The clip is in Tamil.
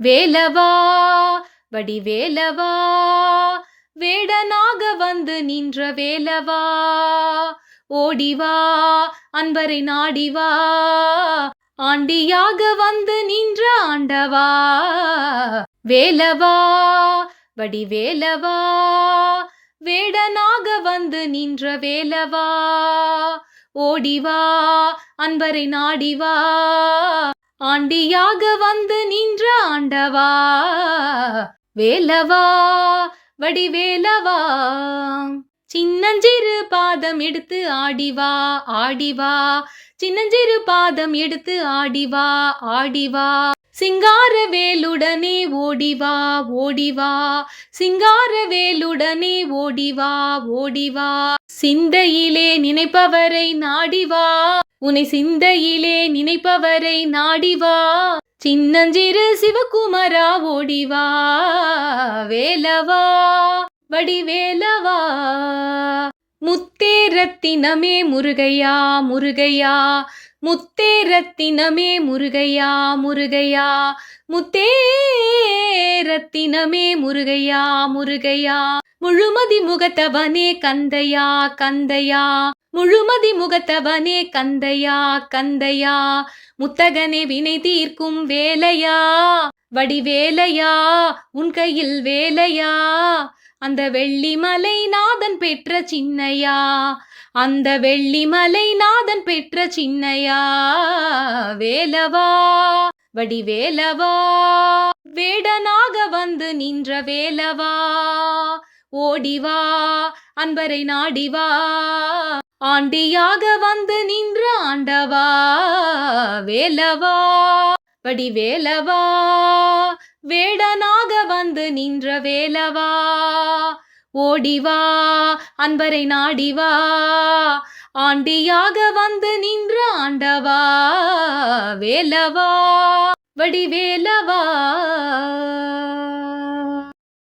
வேலவா வடிவேலவா வேடனாக வந்து நின்ற வேலவா ஓடிவா அன்பரை நாடிவா ஆண்டியாக வந்து நின்ற ஆண்டவா. வேலவா வடிவேலவா வேடனாக வந்து நின்ற வேலவா ஓடிவா அன்பரை நாடிவா. ஆண்டியாக வந்து நின்ற ஆண்டவா வேலவா வடிவேலவா? சின்னஞ்சிறு பாதம் எடுத்து ஆடிவா ஆடிவா. சின்னஞ்சிறு பாதம் எடுத்து ஆடிவா ஆடிவா. சிங்கார வேலுடனே ஓடிவா ஓடிவா. சிங்கார வேலுடனே ஓடிவா ஓடிவா. சிந்தையிலே நினைப்பவரை நாடிவா. உன்னை சிந்தையிலே நினைப்பவரை நாடிவா சின்னஞ்சிறு சிவகுமரா ஓடிவா வேலவா வடிவேலவா. முத்தேரத்தினமே முருகையா முருகையா. முத்தேரத்தினமே முருகையா முருகையா. முத்தேரத்தினமே முருகையா முருகையா. முழுமதி முகத்தவனே கந்தையா கந்தையா. முழுமதி முகத்தவனே கந்தையா கந்தையா முத்தகனே வினை தீர்க்கும் வேலையா? வடிவேலையா உன் கையில் வேலையா? அந்த வெள்ளிமலை நாதன் பெற்ற சின்னையா? அந்த வெள்ளிமலை நாதன் பெற்ற சின்னையா? வேலவா வடிவேலவா? வேடனாக வந்து நின்ற வேலவா? ஓடிவா அன்பரை நாடிவா? ஆண்டியாக வந்து நின்ற ஆண்டவா வேலவா? வடிவேலவா வேடனாக வந்து நின்ற வேலவா? ஓடிவா அன்பரை நாடிவா? ஆண்டியாக வந்து நின்ற ஆண்டவா வேலவா? வடிவேலவா